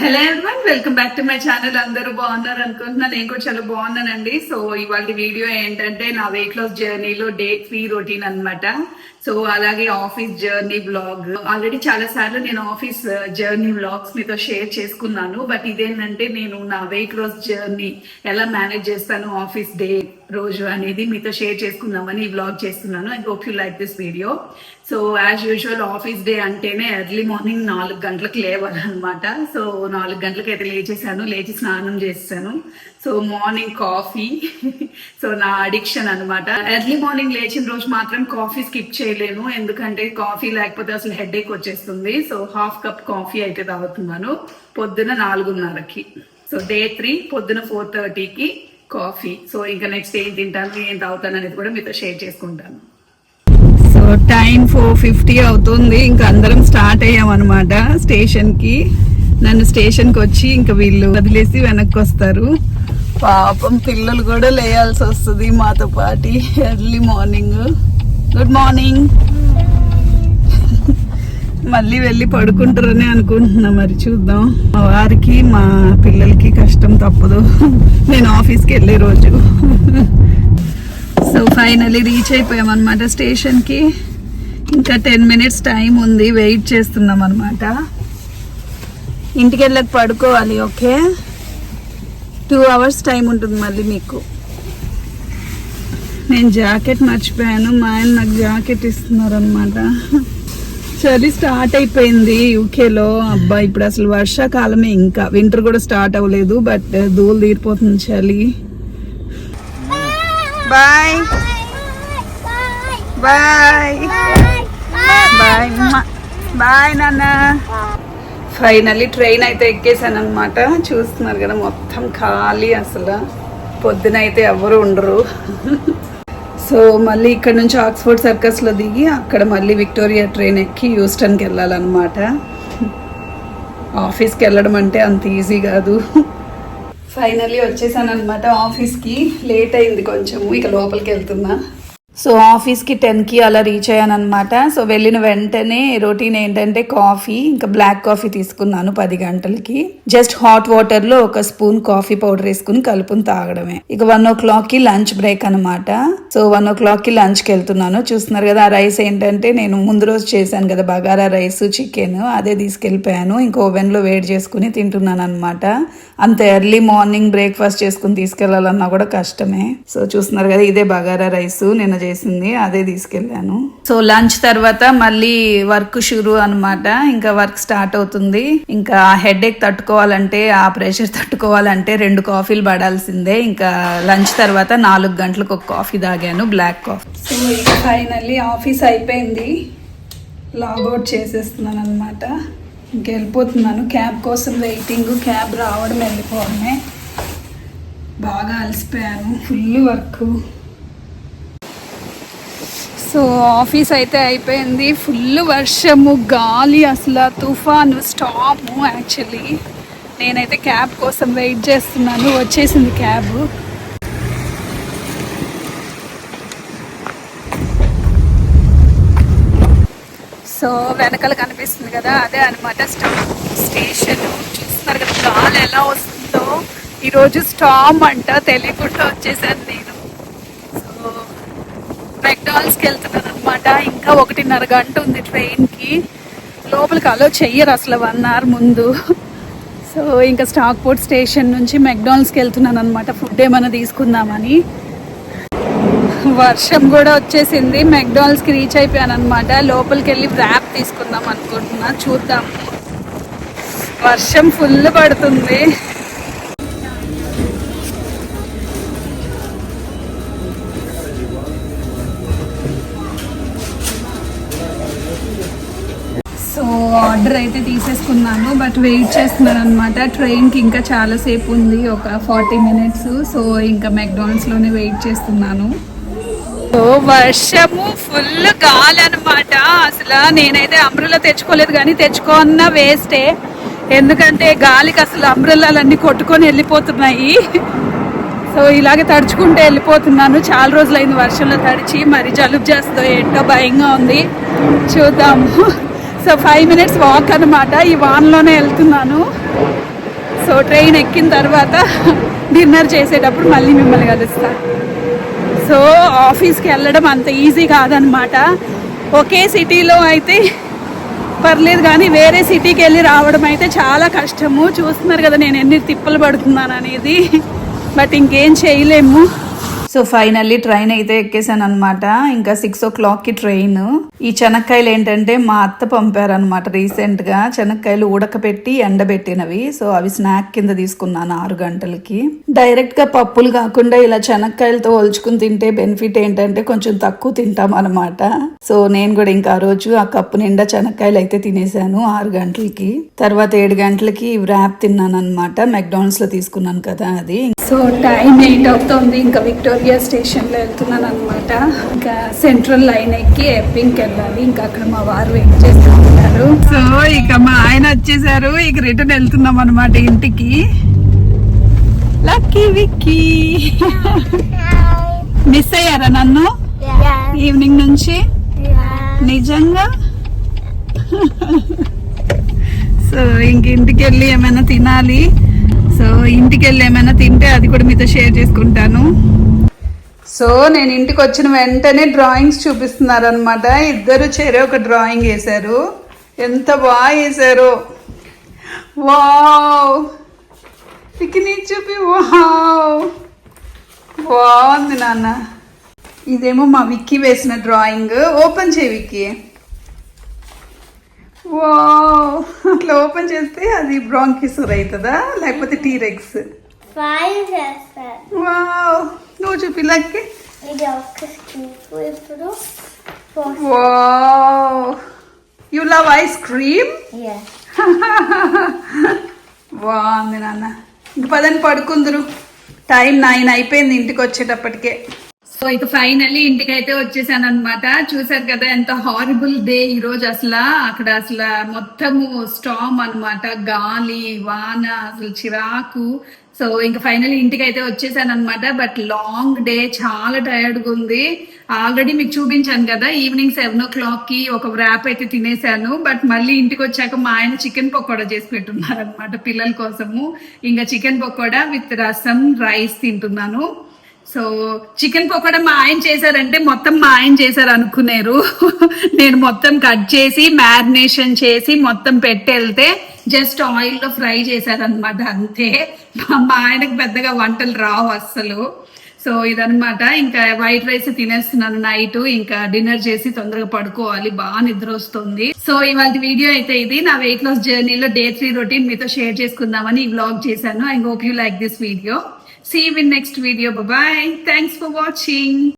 Hello everyone welcome back to my channel అందరూ బాగున్నారు అనుకుంటున్నా. నేను కూడా చాలా బాగున్నానండి. సో ఇవాళ వీడియో ఏంటంటే నా వెయిట్ లాస్ జర్నీలో డే త్రీ రొటీన్ అన్నమాట. సో అలాగే ఆఫీస్ జర్నీ బ్లాగ్ ఆల్రెడీ చాలా సార్లు నేను ఆఫీస్ జర్నీ బ్లాగ్స్ మీతో షేర్ చేసుకున్నాను. బట్ ఇదేంటంటే నేను నా వెయిట్ లాస్ జర్నీ ఎలా మేనేజ్ చేస్తాను ఆఫీస్ డే రోజు అనేది మీతో షేర్ చేసుకుందామని వ్లాగ్ బ్లాగ్ చేస్తున్నాను. I hope you like this video so as usual office day అంటేనే ఎర్లీ మార్నింగ్ నాలుగు గంటలకు లేవాలన్నమాట. సో నాలుగు గంటలకు అయితే లేచేసాను లేచి స్నానం చేస్తాను. సో మార్నింగ్ కాఫీ సో నా అడిక్షన్ అనమాట ఎర్లీ మార్నింగ్ లేచిన రోజు మాత్రం కాఫీ స్కిప్ చేయలేను. ఎందుకంటే కాఫీ లేకపోతే అసలు హెడ్ ఏక్ వచ్చేస్తుంది. సో హాఫ్ కప్ కాఫీ అయితే తాగుతున్నాను. పొద్దున నాలుగున్నరకి. సో డే త్రీ పొద్దున ఫోర్ థర్టీకి కాఫీ. సో ఇంకా నెక్స్ట్ ఏం తింటాను ఏం తాగుతాను అనేది కూడా మీతో షేర్ చేసుకుంటాను. సో టైం ఫోర్ ఫిఫ్టీ అవుతుంది ఇంకా అందరం స్టార్ట్ అయ్యాం అనమాట స్టేషన్కి నన్ను స్టేషన్కి వచ్చి ఇంకా వీళ్ళు వదిలేసి వెనక్కి వస్తారు పాపం పిల్లలు కూడా లేయాల్సి వస్తుంది మాతో పాటి ఎర్లీ మార్నింగ్. Good morning. మళ్ళీ వెళ్ళి పడుకుంటారని అనుకుంటున్నా మరి చూద్దాం. మా వారికి మా పిల్లలకి కష్టం తప్పదు. నేను ఆఫీస్కి వెళ్ళే రోజు. సో ఫైనలీ రీచ్ అయిపోయాం అనమాట స్టేషన్కి. ఇంకా టెన్ మినిట్స్ టైం ఉంది వెయిట్ చేస్తున్నాం అనమాట ఇంటికి వెళ్ళక పడుకోవాలి ఓకే? టూ అవర్స్ టైం ఉంటుంది మళ్ళీ మీకు. నేను జాకెట్ మర్చిపోయాను మా ఆయన నాకు జాకెట్ ఇస్తున్నారు అనమాట చలి స్టార్ట్ అయిపోయింది యూకేలో. అబ్బా ఇప్పుడు అసలు వర్షాకాలమే ఇంకా. వింటర్ కూడా స్టార్ట్ అవ్వలేదు బట్ దూలు తీరిపోతుంది చలి. బాయ్. బాయ్. బాయ్ బాయ్ నాన్న. ఫైనల్లీ ట్రైన్ అయితే ఎక్కేసాను అనమాట చూస్తున్నారు కదా మొత్తం ఖాళీ అసలు. పొద్దున అయితే ఎవరు ఉండరు. సో మళ్ళీ ఇక్కడ నుంచి ఆక్స్ఫోర్డ్ సర్కస్లో దిగి అక్కడ మళ్ళీ విక్టోరియా ట్రైన్ ఎక్కి హ్యూస్టన్కి వెళ్ళాలన్నమాట. ఆఫీస్కి వెళ్ళడం అంటే అంత ఈజీ కాదు. ఫైనల్లీ వచ్చేసాను అనమాట ఆఫీస్కి. లేట్ అయింది కొంచెం ఇక లోపలికి వెళ్తున్నా. సో ఆఫీస్కి టెన్కి అలా రీచ్ అయ్యాను అనమాట సో వెళ్ళిన వెంటనే రొటీన్ ఏంటంటే కాఫీ ఇంకా బ్లాక్ కాఫీ తీసుకున్నాను పది గంటలకి. జస్ట్ హాట్ వాటర్లో ఒక స్పూన్ కాఫీ పౌడర్ వేసుకుని కలుపుని తాగడమే. ఇక వన్ ఓ క్లాక్కి లంచ్ బ్రేక్ అనమాట సో వన్ ఓ క్లాక్కి లంచ్కి వెళ్తున్నాను. చూస్తున్నారు కదా ఆ రైస్ ఏంటంటే నేను ముందు రోజు చేశాను కదా బగారా రైస్ చికెన్ అదే తీసుకెళ్ళిపోయాను. ఇంకా ఓవెన్లో వేడి చేసుకుని తింటున్నాను అనమాట అంత ఎర్లీ మార్నింగ్ బ్రేక్ఫాస్ట్ చేసుకుని తీసుకెళ్ళాలన్నా కూడా కష్టమే. సో చూస్తున్నారు కదా ఇదే బగారా రైస్. నేను చేసింది అదే తీసుకెళ్ళాను. సో లంచ్ తర్వాత మళ్ళీ వర్క్ షురు అన్నమాట. ఇంకా వర్క్ స్టార్ట్ అవుతుంది. ఇంకా హెడ్ ఏక్ తట్టుకోవాలంటే ఆ ప్రెషర్ తట్టుకోవాలంటే రెండు కాఫీలు పడాల్సిందే. ఇంకా లంచ్ తర్వాత నాలుగు గంటలకు ఒక కాఫీ తాగాను బ్లాక్ కాఫీ. సో ఇంకా ఫైనల్లీ ఆఫీస్ అయిపోయింది. లాగౌట్ చేసేస్తున్నాను అనమాట ఇంక వెళ్ళిపోతున్నాను. క్యాబ్ కోసం వెయిటింగ్ క్యాబ్ రావడం వెళ్ళిపోవడమే. బాగా అలసిపోయాను. Full work. సో ఆఫీస్ అయితే అయిపోయింది. ఫుల్ వర్షము గాలి అసలు తుఫాను స్టాము యాక్చువల్లీ. నేనైతే క్యాబ్ కోసం వెయిట్ చేస్తున్నాను. వచ్చేసింది క్యాబ్. సో వెనకాల కనిపిస్తుంది కదా అదే అనమాట స్టాప్ స్టేషన్. చూస్తున్నారు కదా గాలి ఎలా వస్తుందో. ఈరోజు స్టామ్ అంట తెలియకుండా వచ్చేసాను నేను. మెక్డాల్స్కి వెళ్తున్నాను అనమాట ఇంకా ఒకటిన్నర గంట ఉంది ట్రైన్కి. లోపలికి అలో చెయ్యరు అసలు వన్ అవర్ ముందు. సో ఇంకా స్టాక్ పోర్ట్ స్టేషన్ నుంచి మెక్డాల్స్కి వెళ్తున్నాను అనమాట ఫుడ్ ఏమైనా తీసుకుందామని. వర్షం కూడా వచ్చేసింది. మెక్డాల్స్కి రీచ్ అయిపోయాను అనమాట లోపలికి వెళ్ళి ర్యాప్ తీసుకుందాం అనుకుంటున్నా. చూద్దాం. వర్షం ఫుల్ పడుతుంది. ఆర్డర్ అయితే తీసేసుకున్నాను బట్ వెయిట్ చేస్తున్నాను అనమాట ట్రైన్కి ఇంకా చాలాసేపు ఉంది ఒక ఫార్టీ మినిట్స్. సో ఇంకా మెక్డానల్డ్స్లోనే వెయిట్ చేస్తున్నాను. సో వర్షము ఫుల్ గాలి అనమాట అసలు నేనైతే అంబ్రల్లా తెచ్చుకోలేదు కానీ తెచ్చుకోన్న వేస్టే. ఎందుకంటే గాలికి అసలు అంబ్రల్లాలన్నీ కొట్టుకొని వెళ్ళిపోతున్నాయి. సో ఇలాగే తడుచుకుంటే వెళ్ళిపోతున్నాను. చాలా రోజులైంది వర్షంలో తడిచి మరి జలుబు చేస్తో ఏంటో భయంగా ఉంది. చూద్దాము. సో ఫైవ్ మినిట్స్ వాక్ అనమాట ఈ వాన్లోనే వెళ్తున్నాను. సో ట్రైన్ ఎక్కిన తర్వాత డిన్నర్ చేసేటప్పుడు మళ్ళీ మిమ్మల్ని కలుస్తా. సో ఆఫీస్కి వెళ్ళడం అంత ఈజీ కాదనమాట ఒకే సిటీలో అయితే పర్లేదు కానీ వేరే సిటీకి వెళ్ళి రావడం అయితే చాలా కష్టము. చూస్తున్నారు కదా నేను ఎన్ని తిప్పలు పడుతున్నాను అనేది. బట్ ఇంకేం చేయలేము. సో ఫైనల్లీ ట్రైన్ అయితే ఎక్కేసాను అనమాట ఇంకా సిక్స్ ఓ క్లాక్కి ట్రైన్. ఈ చెనక్కాయలు ఏంటంటే మా అత్త పంపారనమాట రీసెంట్గా. చెనక్కాయలు ఉడకపెట్టి ఎండబెట్టినవి. సో అవి స్నాక్ కింద తీసుకున్నాను ఆరు గంటలకి. డైరెక్ట్గా పప్పులు కాకుండా ఇలా చెనక్కాయలతో ఒలుచుకుని తింటే బెనిఫిట్ ఏంటంటే కొంచెం తక్కువ తింటాం అనమాట సో నేను కూడా ఇంకా ఆ రోజు ఆ కప్పు నిండా చెనక్కాయలు అయితే తినేసాను ఆరు గంటలకి. తర్వాత ఏడు గంటలకి ర్యాప్ తిన్నాను అనమాట మెక్డానల్డ్స్లో తీసుకున్నాను కదా అది. సో టైం ఎయిట్ అవుతుంది ఇంకా విక్టోరియా స్టేషన్లో వెళ్తున్నాను అనమాట ఇంకా సెంట్రల్ లైన్ ఎక్కి ఎప్పింగ్కి వెళ్ళాలి ఇంకా అక్కడ మా వారు వెయిట్ చేస్తూ ఉంటారు. సో ఇక మా ఆయన వచ్చేసారు ఇక రిటర్న్ వెళ్తున్నాం అనమాట ఇంటికి. లక్కీ విక్కీ. మిస్ అయ్యారా నన్ను. ఈవినింగ్ నుంచి. నిజంగా? సో ఇంక ఇంటికి వెళ్ళి ఏమైనా తినాలి? సో ఇంటికి వెళ్ళి ఏమైనా తింటే అది కూడా మీతో షేర్ చేసుకుంటాను. సో నేను ఇంటికి వచ్చిన వెంటనే డ్రాయింగ్స్ చూపిస్తున్నారు అనమాట ఇద్దరు చేరే ఒక డ్రాయింగ్ వేశారు. ఎంత బాగా వేశారు. వావ్! పిక్ని చూపి వావ్! బాగుంది నాన్న. ఇదేమో మా విక్కీ వేసిన డ్రాయింగ్. ఓపెన్ చేయి విక్కీ. వావ్ అట్లా ఓపెన్ చేస్తే అది బ్రాంకిసర్ అవుతుందా? లేకపోతే Five చేస్తారు వావ్ నువ్వు చూపి లక్కి. ఇది ఒక్క స్కూప్ ఇప్పుడు. Four wow you love ice cream బాగుంది నాన్న. ఇంక పదని పడుకుందరు. టైం నైన్ అయిపోయింది ఇంటికి వచ్చేటప్పటికే. సో ఇక ఫైనల్లీ ఇంటికి అయితే వచ్చేసాను అనమాట చూసారు కదా ఎంత హారిబుల్ డే ఈ రోజు అసలు. అక్కడ అసలు మొత్తము స్టామ్ అన్నమాట. గాలి వాన అసలు చిరాకు. సో ఇంకా ఫైనల్ ఇంటికి అయితే వచ్చేసాను అనమాట బట్ లాంగ్ డే చాలా టైర్డ్గా ఉంది. ఆల్రెడీ మీకు చూపించాను కదా ఈవినింగ్ సెవెన్ ఓ క్లాక్కి ఒక ర్యాప్ అయితే తినేసాను. బట్ మళ్ళీ ఇంటికి వచ్చాక మా ఆయన చికెన్ పకోడా చేసి పెట్టున్నారు అనమాట పిల్లల కోసము. ఇంకా chicken pakoda with rasam rice తింటున్నాను. సో చికెన్ పకోడా మా ఆయన చేశారంటే మొత్తం మా ఆయన చేశారు అనుకునేరు నేను మొత్తం కట్ చేసి మ్యారినేషన్ చేసి మొత్తం పెట్టి జస్ట్ ఆయిల్లో ఫ్రై చేశారనమాట అంతే. మా మా ఆయనకు పెద్దగా వంటలు రావు అస్సలు. సో ఇదనమాట ఇంకా వైట్ రైస్ తినేస్తున్నాను నైట్. ఇంకా డిన్నర్ చేసి తొందరగా పడుకోవాలి. బాగా నిద్ర వస్తుంది. సో ఇవాళ వీడియో అయితే ఇది. నా వెయిట్ లాస్ జర్నీలో డే త్రీ రొటీన్ మీతో షేర్ చేసుకుందామని ఈ వ్లాగ్ చేశాను. I hope you like this video See you in next video. Bye bye. Thanks for watching.